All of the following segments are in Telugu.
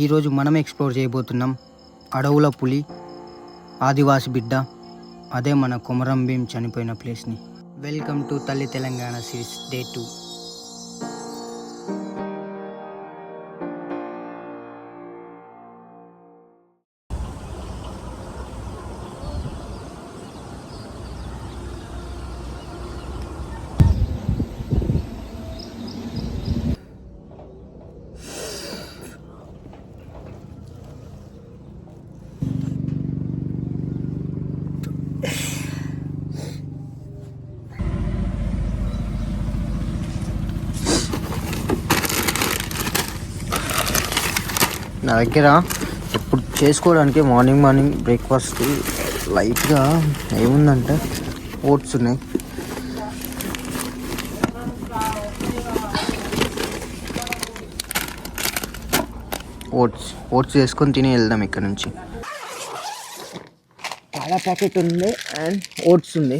ఈరోజు మనం ఎక్స్ప్లోర్ చేయబోతున్నాం. అడవుల పులి ఆదివాసి బిడ్డ అదే మన కొమరం భీం చనిపోయిన ప్లేస్ని. వెల్కమ్ టు తల్లి తెలంగాణ సిరీస్ డే టూ. నా దగ్గర ఇప్పుడు చేసుకోవడానికి మార్నింగ్ మార్నింగ్ బ్రేక్ఫాస్ట్ లైట్గా ఏముందంటే? ఓట్స్ ఉన్నాయి. ఓట్స్ ఓట్స్ చేసుకొని తిని వెళ్దాం ఇక్కడ నుంచి. చాలా ప్యాకెట్ ఉంది అండ్ ఓట్స్ ఉంది.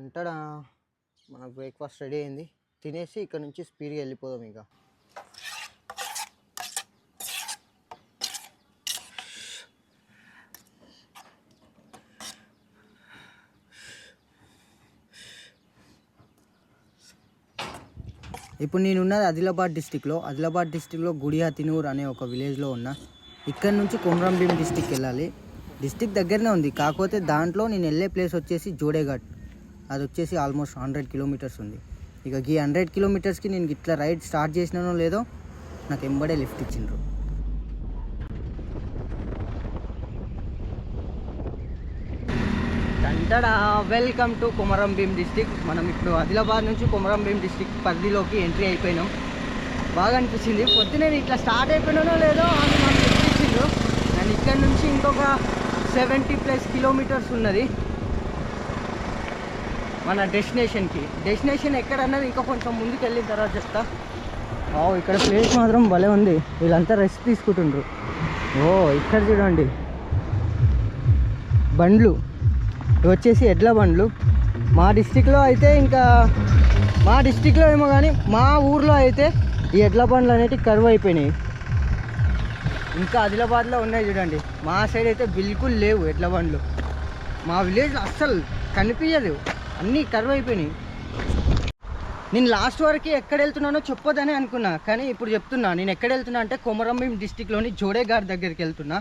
అంటడా? మన బ్రేక్ఫాస్ట్ రెడీ అయింది. తినేసి ఇక్కడ నుంచి స్పీడ్గా వెళ్ళిపోదాం ఇక. ఇప్పుడు నేను ఉన్నది ఆదిలాబాద్ డిస్టిక్లో ఆదిలాబాద్ డిస్టిక్లో గుడియాతినూర్ అనే ఒక విలేజ్లో ఉన్నా. ఇక్కడ నుంచి కొమరంభీం డిస్టిక్ వెళ్ళాలి. డిస్టిక్ దగ్గరనే ఉంది. కాకపోతే దాంట్లో నేను వెళ్ళే ప్లేస్ వచ్చేసి జోడేఘాట్. అది వచ్చేసి ఆల్మోస్ట్ హండ్రెడ్ కిలోమీటర్స్ ఉంది. ఇక ఈ హండ్రెడ్ కిలోమీటర్స్కి నేను ఇట్లా రైడ్ స్టార్ట్ చేసినానో లేదో నాకు ఎంబడే లిఫ్ట్ ఇచ్చిండ్రు. తంటడా welcome to Komaram Bheem district. మనం ఇప్పుడు ఆదిలాబాద్ నుంచి కొమరం భీం డిస్టిక్ పరిధిలోకి ఎంట్రీ అయిపోయినాం. బాగా అనిపించింది పొద్దునే ఇట్లా స్టార్ట్ అయిపోయినానో లేదో అని నాకు చెప్పించిండ్రు అండ్ ఇక్కడ నుంచి ఇంకొక సెవెంటీ ప్లస్ కిలోమీటర్స్ ఉన్నది. మన డెస్టినేషన్కి. డెస్టినేషన్ ఎక్కడ అన్నది ఇంకా కొంచెం ముందుకు వెళ్ళిన తర్వాత చెప్తా. ఓ ఇక్కడ ప్లేస్ మాత్రం భలే ఉంది. వీళ్ళంతా రెస్ట్ తీసుకుంటుండ్రు. ఓ ఇక్కడ చూడండి. బండ్లు. ఇవి వచ్చేసి ఎడ్ల బండ్లు. మా డిస్టిక్లో అయితే ఇంకా మా డిస్టిక్లో ఏమో కానీ మా ఊర్లో అయితే ఈ ఎడ్ల బండ్లు అనేటివి కరువు అయిపోయినాయి. ఇంకా ఆదిలాబాద్లో ఉన్నాయి చూడండి. మా సైడ్ అయితే బిల్కుల్ లేవు ఎడ్ల బండ్లు. మా విలేజ్లో అస్సలు కనిపించలేవు అన్నీ కర్వ్ అయిపోయినాయి. నేను లాస్ట్ వరకు ఎక్కడ వెళ్తున్నానో చెప్పొద్దని అనుకున్నా కానీ ఇప్పుడు చెప్తున్నా నేను ఎక్కడ వెళ్తున్నా అంటే కొమరంభీం డిస్టిక్లోని జోడేఘాట్ దగ్గరికి వెళ్తున్నా.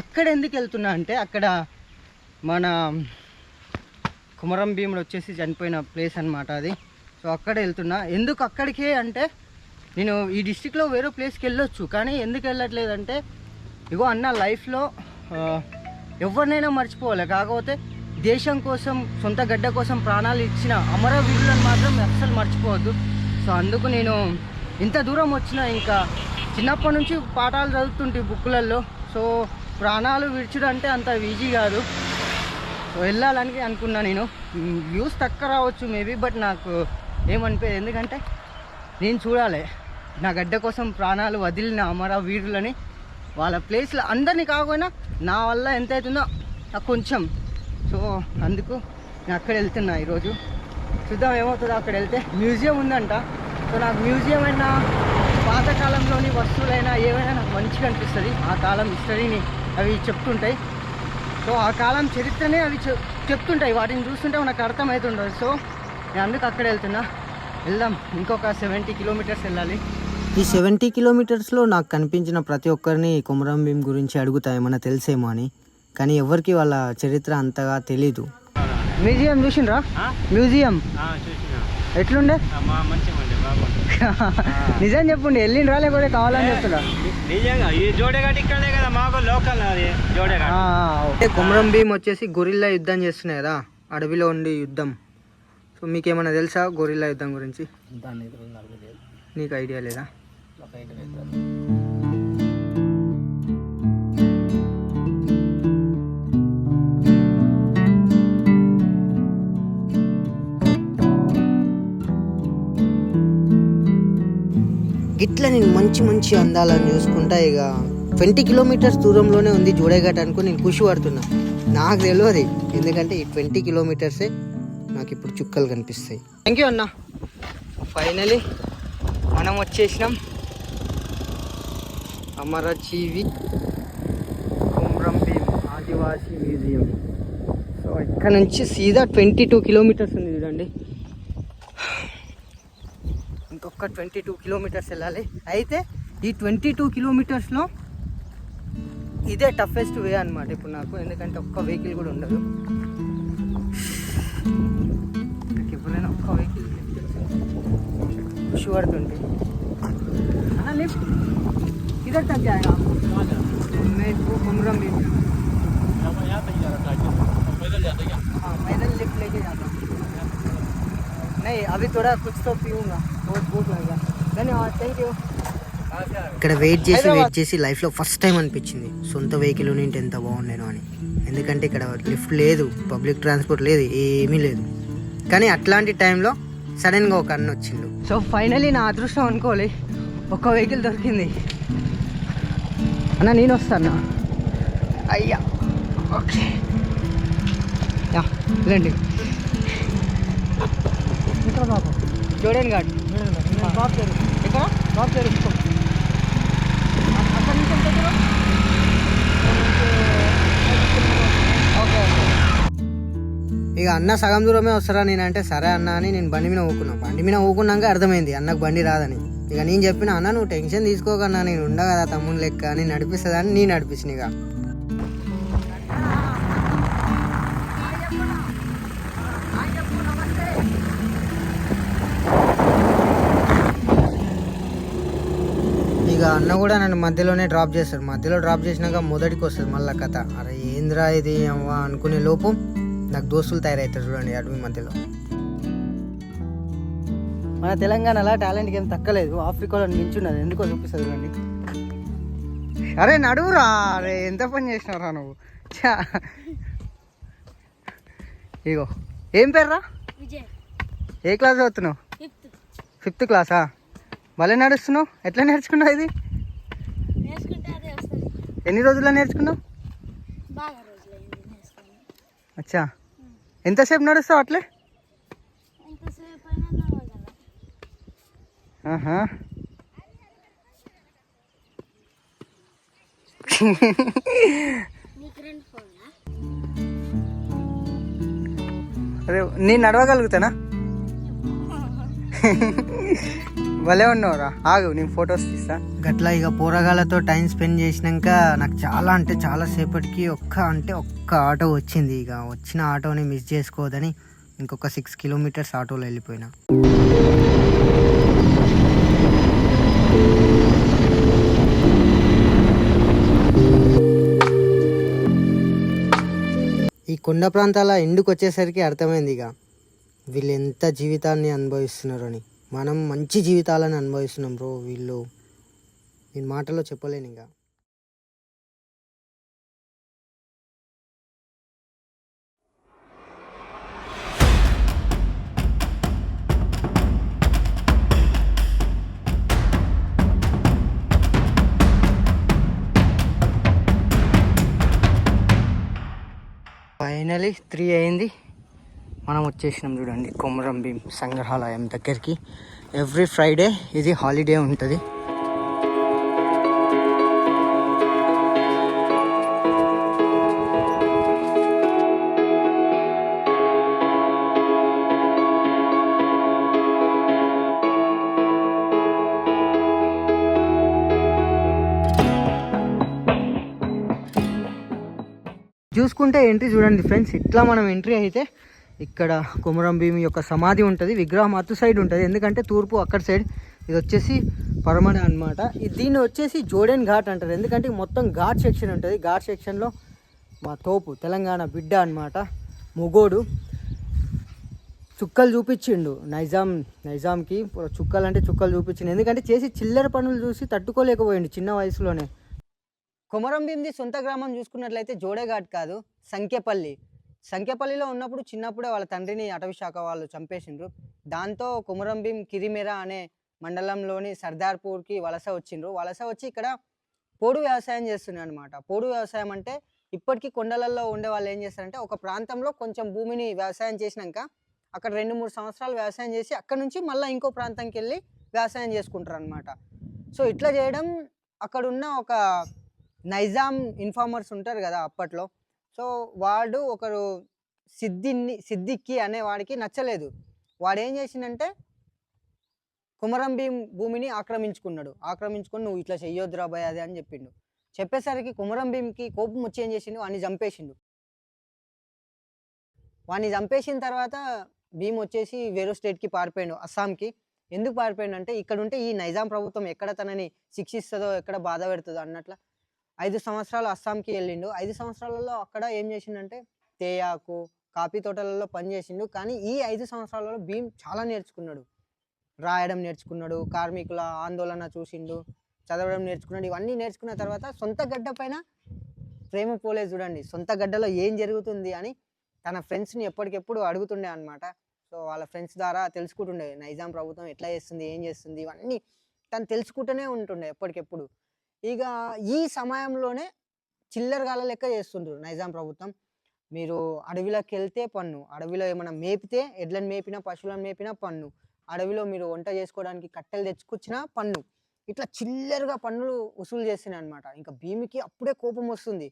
అక్కడ ఎందుకు వెళ్తున్నా అంటే అక్కడ మన కుమరం భీముడు వచ్చేసి చనిపోయిన ప్లేస్ అన్నమాట అది. సో అక్కడ వెళ్తున్నా. ఎందుకు అక్కడికే అంటే నేను ఈ డిస్టిక్లో వేరే ప్లేస్కి వెళ్ళొచ్చు కానీ ఎందుకు వెళ్ళట్లేదంటే ఇగో అన్న లైఫ్లో ఎవరినైనా మర్చిపోవాలి. కాకపోతే దేశం కోసం సొంత గడ్డ కోసం ప్రాణాలు ఇచ్చిన అమరవీరులను మాత్రం అస్సలు మర్చిపోవద్దు. సో అందుకు నేను ఇంత దూరం వచ్చిన ఇంకా చిన్నప్పటి నుంచి పాఠాలు చదువుతుంటే బుక్కులలో సో ప్రాణాలు విడిచడం అంటే అంత ఈజీ కాదు. సో వెళ్ళాలని అనుకున్నా నేను. వ్యూస్ తక్కువ రావచ్చు మేబీ బట్ నాకు ఏమనిపోయింది. ఎందుకంటే నేను చూడాలి. నా గడ్డ కోసం ప్రాణాలు వదిలిన అమర వీరులని వాళ్ళ ప్లేస్లో అందరినీ కాకపోయినా నా వల్ల ఎంత అవుతుందో కొంచెం సో అందుకు నేను అక్కడ వెళ్తున్నా ఈరోజు. చూద్దాం ఏమవుతుందో అక్కడ వెళ్తే. మ్యూజియం ఉందంట. సో నాకు మ్యూజియం అయినా పాతకాలంలోని వస్తువులైనా ఏవైనా నాకు మంచిగా అనిపిస్తుంది. ఆ కాలం హిస్టరీని అవి చెప్తుంటాయి. సో ఆ కాలం చరిత్రనే అవి చెప్తుంటాయి. వాటిని చూస్తుంటే నాకు అర్థమవుతుండదు సో నేను అందుకు అక్కడ వెళ్తున్నా. వెళ్దాం. ఇంకొక సెవెంటీ కిలోమీటర్స్ వెళ్ళాలి. ఈ సెవెంటీ కిలోమీటర్స్లో నాకు కనిపించిన ప్రతి ఒక్కరిని కొమరం భీం గురించి అడుగుతా ఏమన్నా తెలుసేమో అని. కానీ ఎవరికి వాళ్ళ చరిత్ర అంతగా తెలీదు. మ్యూజియం చూసిండ్రా? మ్యూజియం? ఎట్లుండే? నిజం చెప్పుండి వెళ్ళిండ్రా లేకపోతే కావాలని చెప్తున్నా? కొమరం భీం వచ్చేసి గొరిల్లా యుద్ధం చేస్తున్నాయి కదా అడవిలో ఉండి యుద్ధం. సో మీకు ఏమైనా తెలుసా గొరిల్లా యుద్ధం గురించి? నీకు ఐడియా లేదా. ఇట్లా నేను మంచి మంచి అందాలను చూసుకుంటా ఇక ట్వంటీ కిలోమీటర్స్ దూరంలోనే ఉంది జోడేఘాట్ అనుకో నేను ఖుషి పడుతున్నా. నాకు తెలియదు ఎందుకంటే ఈ ట్వంటీ కిలోమీటర్సే నాకు ఇప్పుడు చుక్కలు కనిపిస్తాయి. థ్యాంక్ యూ అన్న. ఫైనలీ మనం వచ్చేసినాం. అమరజీవి కుమ్రం భీం ఆదివాసీ మ్యూజియం. సో ఇక్కడ నుంచి సీదా ట్వంటీ టూ కిలోమీటర్స్ ఉంది చూడండి. ఇంకొక ట్వంటీ టూ కిలోమీటర్స్ వెళ్ళాలి అయితే ఈ ట్వంటీ టూ కిలోమీటర్స్లో ఇదే టఫెస్ట్ వే అనమాట ఇప్పుడు నాకు ఎందుకంటే ఒక్క వెహికల్ కూడా ఉండదు నాకు ఎప్పుడైనా ఒక్క వెహికల్ ఖుషి పడుతుంటే అన్నా लिफ्ट किधर तक जाएगा मैं इसको कुमरम भी हाँ पैदल लिफ्ट लेके जाता हूँ नहीं अभी थोड़ा कुछ तो पीऊँगा बहुत भूख लगेगा धन्यवाद थैंक यू ఇక్కడ వెయిట్ చేసి వెయిట్ చేసి లైఫ్లో ఫస్ట్ టైం అనిపించింది సొంత వెహికల్ ఉంటే ఎంత బాగుండేనో అని ఎందుకంటే ఇక్కడ లిఫ్ట్ లేదు పబ్లిక్ ట్రాన్స్పోర్ట్ లేదు ఏమీ లేదు కానీ అట్లాంటి టైంలో సడన్గా ఒక అన్న వచ్చిండు సో ఫైనలీ నా అదృష్టం అనుకోవాలి ఒక్క వెహికల్ దొరికింది అన్న నేను వస్తాను అయ్యా ఓకే యా రండి జోడెన్ ఘాట్ బాబు పేరు? ఇసుకో అక్కడ నుంచి ఎంత ఓకే ఇక అన్న సగం దూరమే వస్తారా నేను అంటే సరే అన్న అని నేను బండి మీద ఊకున్నా. బండి మీద ఊకున్నాక అర్థమైంది అన్నకు బండి రాదని. ఇక నేను చెప్పిన అన్న నువ్వు టెన్షన్ తీసుకోకన్నా నేను ఉండ కదా తమ్ముని లెక్క అని నడిపిస్తుందని నేను నడిపించిన ఇక. అన్న కూడా నన్ను మధ్యలోనే డ్రాప్ చేస్తాడు. మధ్యలో డ్రాప్ చేసినాక మొదటికి వస్తుంది మళ్ళీ కథ. అరే ఏంద్రా ఇది అవ్వా అనుకునే లోపు నాకు దోస్తులు తయారవుతారు చూడండి అడవి మధ్యలో. మన తెలంగాణలో టాలెంట్కి ఏం తక్కలేదు. ఆఫ్రికాలో నించున్నది. ఎందుకో చూపిస్తుంది చూడండి. అరే నడువురా. అరే ఎంత పని చేసినావురా నువ్వు. ఇగో. ఏం పేర్రా? విజయ్. ఏ క్లాస్ చదువుతున్నావు? ఫిఫ్త్. ఫిఫ్త్ క్లాసా? భలే నడుస్తున్నావు. ఎట్లా నేర్చుకున్నావు ఇది? ఎన్ని రోజుల్లో నేర్చుకున్నావు? అచ్చా. ఎంతసేపు నడుస్తావు అట్లే? ఆహా. అరే నేను నడవగలుగుతానా? భలే ఉన్నావురా. ఆగు నేను ఫొటోస్ తీస్తా. గట్లా ఇక పోరగాళ్ళతో టైం స్పెండ్ చేసినాక నాకు చాలా అంటే చాలా సేపటికి ఒక్క అంటే ఒక్క ఆటో వచ్చింది ఇక. వచ్చిన ఆటోని మిస్ చేసుకోవద్దని ఇంకొక సిక్స్ కిలోమీటర్స్ ఆటోలో వెళ్ళిపోయినా. ఈ కొండ ప్రాంతాల ఎండుకు వచ్చేసరికి అర్థమైంది ఇక. వీళ్ళు ఎంత జీవితాన్ని అనుభవిస్తున్నారని అని. మనం మంచి జీవితాలను అనుభవిస్తున్నాం బ్రో వీళ్ళు. నేను మాటలో చెప్పలేను ఇంకా. ఫైనలీ త్రీ అయింది. మనం వచ్చేసినాం చూడండి కొమరం భీం సంగ్రహాలయం దగ్గరికి. ఎవ్రీ ఫ్రైడే ఇది హాలిడే ఉంటుంది. చూసుకుంటే ఎంట్రీ చూడండి ఫ్రెండ్స్ ఇట్లా మనం ఎంట్రీ అయితే ఇక్కడ కుమరం భీమి యొక్క సమాధి ఉంటుంది విగ్రహం అటు సైడ్ ఉంటుంది. ఎందుకంటే తూర్పు అక్కడ సైడ్ ఇది వచ్చేసి పరమడ అనమాట దీన్ని వచ్చేసి జోడెన్ ఘాట్ అంటారు. ఎందుకంటే మొత్తం ఘాట్ సెక్షన్ ఉంటుంది. ఘాట్ సెక్షన్లో మా తోపు తెలంగాణ బిడ్డ అనమాట మొగోడు. చుక్కలు చూపించిండు నైజాం నైజాంకి. చుక్కలు అంటే చుక్కలు చూపించిండు. ఎందుకంటే చేసి చిల్లర పనులు చూసి తట్టుకోలేకపోయిండు చిన్న వయసులోనే. కొమరం భీమిది సొంత గ్రామం చూసుకున్నట్లయితే జోడేఘాట్ కాదు సంఖ్యపల్లి. సంఖ్యపల్లిలో ఉన్నప్పుడు చిన్నప్పుడే వాళ్ళ తండ్రిని అటవీ శాఖ వాళ్ళు చంపేసిండ్రు. దాంతో కుమరంభీం భీం అనే మండలంలోని సర్దార్పూర్కి వలస వచ్చిండ్రు. వలస వచ్చి ఇక్కడ పోడు వ్యవసాయం చేస్తున్నారు అనమాట పోడు వ్యవసాయం అంటే ఇప్పటికీ కొండలలో ఉండే వాళ్ళు ఏం చేస్తారంటే ఒక ప్రాంతంలో కొంచెం భూమిని వ్యవసాయం చేసినాక అక్కడ రెండు మూడు సంవత్సరాలు వ్యవసాయం చేసి అక్కడ నుంచి మళ్ళీ ఇంకో ప్రాంతంకి వెళ్ళి వ్యవసాయం చేసుకుంటారు అనమాట సో ఇట్లా చేయడం అక్కడున్న ఒక నైజాం ఇన్ఫార్మర్స్ ఉంటారు కదా అప్పట్లో. సో వాడు ఒకరు సిద్ధిని సిద్దిక్కి అనే వాడికి నచ్చలేదు. వాడు ఏం చేసిండంటే కుమరం భీం భూమిని ఆక్రమించుకున్నాడు. ఆక్రమించుకొని నువ్వు ఇట్లా చెయ్యొద్దురా భయ్ అది అని చెప్పిండు. చెప్పేసరికి కుమరం భీంకి కోపం వచ్చి ఏం చేసిండు? వాడిని చంపేసిండు. వాడిని చంపేసిన తర్వాత భీమ్ వచ్చేసి వేరే స్టేట్కి పారిపోయాడు అస్సాంకి. ఎందుకు పారిపోయాడు అంటే ఇక్కడ ఉంటే ఈ నైజాం ప్రభుత్వం ఎక్కడ తనని శిక్షిస్తుందో ఎక్కడ బాధ పెడుతుందో అన్నట్ల ఐదు సంవత్సరాలు అస్సాంకి వెళ్ళిండు. ఐదు సంవత్సరాలలో అక్కడ ఏం చేసిండంటే తేయాకు కాఫీ తోటలలో పనిచేసిండు కానీ ఈ ఐదు సంవత్సరాలలో భీమ్ చాలా నేర్చుకున్నాడు. రాయడం నేర్చుకున్నాడు కార్మికుల ఆందోళన చూసిండు చదవడం నేర్చుకున్నాడు. ఇవన్నీ నేర్చుకున్న తర్వాత సొంత గడ్డ పైన ప్రేమ పోలే చూడండి. సొంత గడ్డలో ఏం జరుగుతుంది అని తన ఫ్రెండ్స్ని ఎప్పటికెప్పుడు అడుగుతుండే అనమాట సో వాళ్ళ ఫ్రెండ్స్ ద్వారా తెలుసుకుంటుండే నైజాం ప్రభుత్వం ఎట్లా చేస్తుంది ఏం చేస్తుంది ఇవన్నీ తను తెలుసుకుంటూనే ఉంటుండే ఎప్పటికెప్పుడు. ఇక ఈ సమయంలోనే చిల్లరగాల లెక్క చేస్తుంటారు నైజాం ప్రభుత్వం. మీరు అడవిలోకి వెళ్తే పన్ను అడవిలో ఏమైనా మేపితే ఎడ్లను మేపినా పశువులను మేపినా పన్ను. అడవిలో మీరు వంట చేసుకోవడానికి కట్టెలు తెచ్చుకొచ్చినా పన్ను. ఇట్లా చిల్లరగా పన్నులు వసూలు చేస్తున్నాయి అనమాట ఇంకా భీమికి అప్పుడే కోపం వస్తుంది.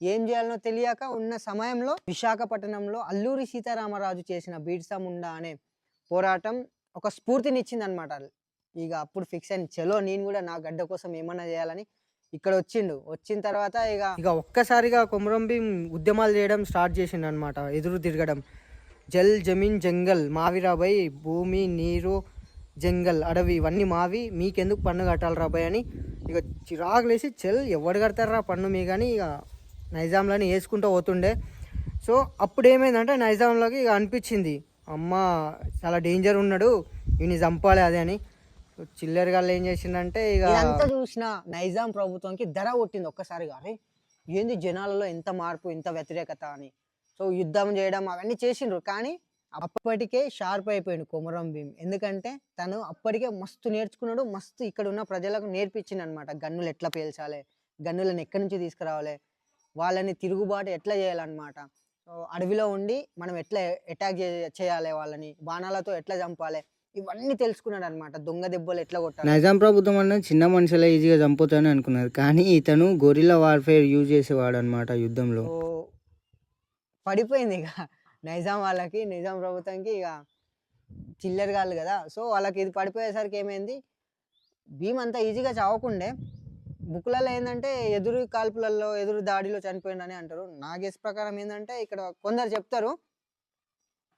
ఏం చేయాలనో తెలియక ఉన్న సమయంలో విశాఖపట్నంలో అల్లూరి సీతారామరాజు చేసిన బీడ్సా ముండా అనే పోరాటం ఒక స్ఫూర్తినిచ్చింది అనమాట ఇక అప్పుడు ఫిక్స్ అయింది చలో నేను కూడా నా గడ్డ కోసం ఏమన్నా చేయాలని ఇక్కడ వచ్చిండు. వచ్చిన తర్వాత ఇక ఇక ఒక్కసారిగా కొమరం భీం ఉద్యమాలు చేయడం స్టార్ట్ చేసిండు అనమాట ఎదురు తిరగడం. జల్ జమీన్ జంగల్ మావిరాబై భూమి నీరు జంగల్ అడవి ఇవన్నీ మావి మీకెందుకు పన్ను కట్టాలి రాబాయ్ అని ఇక చిరాకులేసి చెల్ ఎవడు కడతారా పన్ను మీ కానీ ఇక నైజాంలోని వేసుకుంటూ పోతుండే. సో అప్పుడు ఏమైందంటే నైజాంలోకి ఇక అనిపించింది అమ్మ చాలా డేంజర్ ఉన్నాడు ఈయన చంపాలి అదే అని చిల్లర్ చిల్లరగా ఏం చేసిందంటే ఇక ఇదంతా చూసిన నైజాం ప్రభుత్వంకి ధర కొట్టింది ఒక్కసారి కానీ ఏంది జనాలలో ఎంత మార్పు ఎంత వ్యతిరేకత అని. సో యుద్ధం చేయడం అవన్నీ చేసిండ్రు కానీ అప్పటికే షార్ప్ అయిపోయిండు కొమరం భీం. ఎందుకంటే తను అప్పటికే మస్తు నేర్చుకున్నాడు మస్తు ఇక్కడ ఉన్న ప్రజలకు నేర్పించింది అనమాట గన్నులు ఎట్లా పేల్చాలి గన్నులను ఎక్కడి నుంచి తీసుకురావాలి వాళ్ళని తిరుగుబాటు ఎట్లా చేయాలన్నమాట. అడవిలో ఉండి మనం ఎట్లా అటాక్ చేయాలి వాళ్ళని బాణాలతో ఎట్లా చంపాలి ఇవన్నీ తెలుసుకున్నాడు అనమాట దొంగ దెబ్బలు ఎట్లా కొట్టాలి. నైజాం ప్రభుత్వం అన్న చిన్న మనుషులే ఈజీగా చంపుతానని అనుకున్నారు. కానీ ఇతను గొరిల్లా వార్ఫేర్ యూజ్ చేసేవాడు అనమాట యుద్ధంలో పడిపోయింది ఇక. నైజాం వాళ్ళకి నిజాం ప్రభుత్వంకి ఇక చిల్లర కాదు కదా. సో వాళ్ళకి ఇది పడిపోయేసరికి ఏమైంది? భీమ్ అంత ఈజీగా చావకుండే. బుక్లలో ఏంటంటే ఎదురు కాల్పులలో ఎదురు దాడిలో చనిపోయిండని అంటారు. నా గెస్ ప్రకారం ఏంటంటే ఇక్కడ కొందరు చెప్తారు.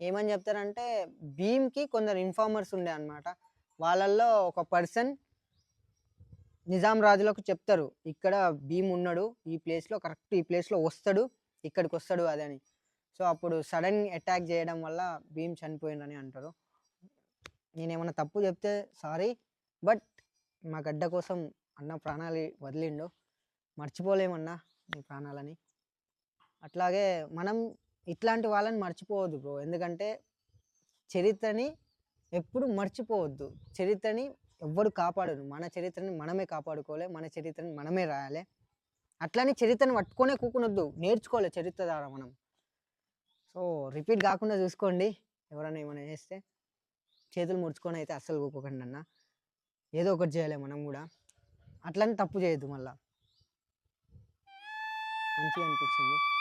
ఏమని చెప్తారంటే భీమ్కి కొందరు ఇన్ఫార్మర్స్ ఉండే అన్నమాట. వాళ్ళల్లో ఒక పర్సన్ నిజాం రాజులకు చెప్తారు ఇక్కడ భీమ్ ఉన్నాడు ఈ ప్లేస్లో కరెక్ట్ ఈ ప్లేస్లో వస్తాడు ఇక్కడికి వస్తాడు అదని సో అప్పుడు సడన్ అటాక్ చేయడం వల్ల భీమ్ చనిపోయిందని అంటారు. నేనేమన్నా తప్పు చెప్తే సారీ బట్ మా గడ్డ కోసం అన్న ప్రాణాలు వదిలిండు. మర్చిపోలేమన్నా నీ ప్రాణాలని. అట్లాగే మనం ఇట్లాంటి వాళ్ళని మర్చిపోవద్దు బ్రో. ఎందుకంటే చరిత్రని ఎప్పుడు మర్చిపోవద్దు. చరిత్రని ఎవ్వరు కాపాడరు మన చరిత్రని మనమే కాపాడుకోవాలి. మన చరిత్రని మనమే రాయాలి. అట్లానే చరిత్రని పట్టుకొనే కూకునొద్దు. నేర్చుకోవాలి చరిత్ర ద్వారా మనం. సో రిపీట్ కాకుండా చూసుకోండి. ఎవరైనా ఏమైనా చేస్తే చేతులు ముడుచుకొని అయితే అస్సలు కూకోకండి అన్న. ఏదో ఒకటి చేయాలి మనం కూడా. అట్లని తప్పు చేయొద్దు మళ్ళీ. మంచిగా అనిపించింది.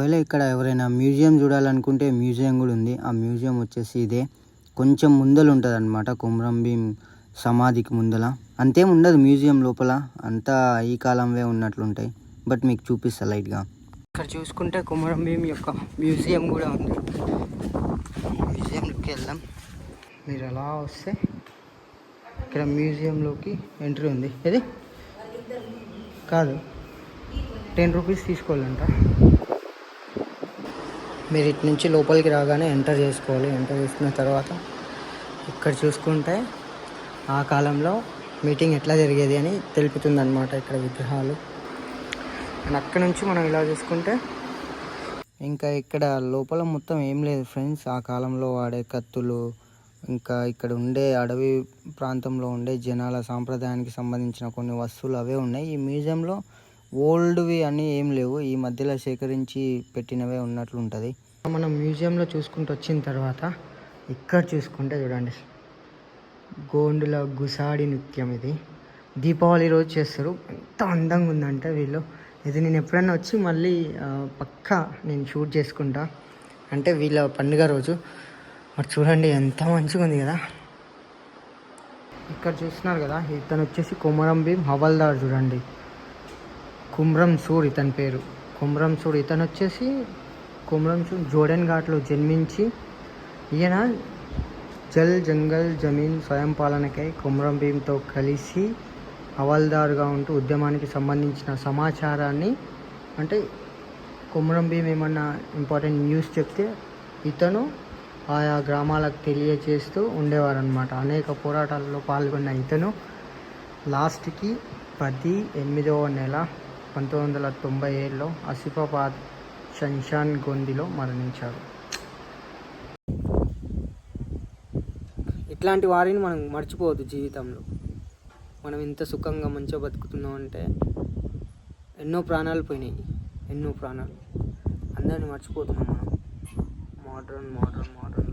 ఒకవేళ ఇక్కడ ఎవరైనా మ్యూజియం చూడాలనుకుంటే మ్యూజియం కూడా ఉంది. ఆ మ్యూజియం వచ్చేసి ఇదే. కొంచెం ముందల ఉంటుంది అనమాట కుమ్రం భీం సమాధికి ముందల. అంతేం ఉండదు మ్యూజియం లోపల. అంతా ఈ కాలంవే ఉన్నట్లుంటాయి. బట్ మీకు చూపిస్తా లైట్గా. ఇక్కడ చూసుకుంటే కుమరం భీం యొక్క మ్యూజియం కూడా ఉంది. మ్యూజియంకి వెళ్దాం. మీరు అలా వస్తే ఇక్కడ మ్యూజియంలోకి ఎంట్రీ ఉంది. ఇది కాదు. టెన్ రూపీస్ తీసుకోవాలంట. మీరు ఇటు నుంచి లోపలికి రాగానే ఎంటర్ చేసుకోవాలి. ఎంటర్ చేసుకున్న తర్వాత ఇక్కడ చూసుకుంటే ఆ కాలంలో మీటింగ్ ఎట్లా జరిగేది అని తెలుపుతుంది అనమాట ఇక్కడ విగ్రహాలు. అండ్ అక్కడ నుంచి మనం ఇలా చూసుకుంటే ఇంకా ఇక్కడ లోపల మొత్తం ఏం లేదు ఫ్రెండ్స్. ఆ కాలంలో వాడే కత్తులు ఇంకా ఇక్కడ ఉండే అడవి ప్రాంతంలో ఉండే జనాల సాంప్రదాయానికి సంబంధించిన కొన్ని వస్తువులు అవే ఉన్నాయి. ఈ మ్యూజియంలో ఓల్డ్వి అని ఏం లేవు. ఈ మధ్యలో సేకరించి పెట్టినవే ఉన్నట్లు ఉంటుంది మనం మ్యూజియంలో చూసుకుంటూ వచ్చిన తర్వాత ఇక్కడ చూసుకుంటే చూడండి. గోండుల గుసాడి నృత్యం ఇది. దీపావళి రోజు చేస్తారు. ఎంత అందంగా ఉందంటే వీళ్ళు. ఇది నేను ఎప్పుడైనా వచ్చి మళ్ళీ పక్క పక్కా నేను షూట్ చేసుకుంటా. అంటే వీళ్ళ పండుగ రోజు. మరి చూడండి ఎంత మంచిగా ఉంది కదా. ఇక్కడ చూస్తున్నారు కదా ఇతను వచ్చేసి కొమరం భీం హవల్దార్ చూడండి. కుమ్రం సూర్ ఇతని పేరు. కుమ్రం సూర్ ఇతను వచ్చేసి కుమ్రం సూర్ జోడెన్ ఘాట్లో జన్మించి ఈయన జల్ జంగల్ జమీన్ స్వయం పాలనకై కుమ్రం భీమ్తో కలిసి హవాల్దారుగా ఉంటూ ఉద్యమానికి సంబంధించిన సమాచారాన్ని అంటే కుమ్రం భీం ఏమన్నా ఇంపార్టెంట్ న్యూస్ చెప్తే ఇతను ఆయా గ్రామాలకు తెలియజేస్తూ ఉండేవారనమాట అనేక పోరాటాలలో పాల్గొన్న ఇతను లాస్ట్కి పది ఎనిమిదవ నెల పంతొమ్మిది వందల తొంభై ఏడులో ఆసిఫాబాద్ షన్షాన్ గొందిలో మరణించారు. ఇట్లాంటి వారిని మనం మర్చిపోవద్దు జీవితంలో. మనం ఇంత సుఖంగా మంచిగా బతుకుతున్నాం అంటే ఎన్నో ప్రాణాలు పోయినాయి. ఎన్నో ప్రాణాలు. అందరిని మర్చిపోతున్నాం మనం. Modern modern modern.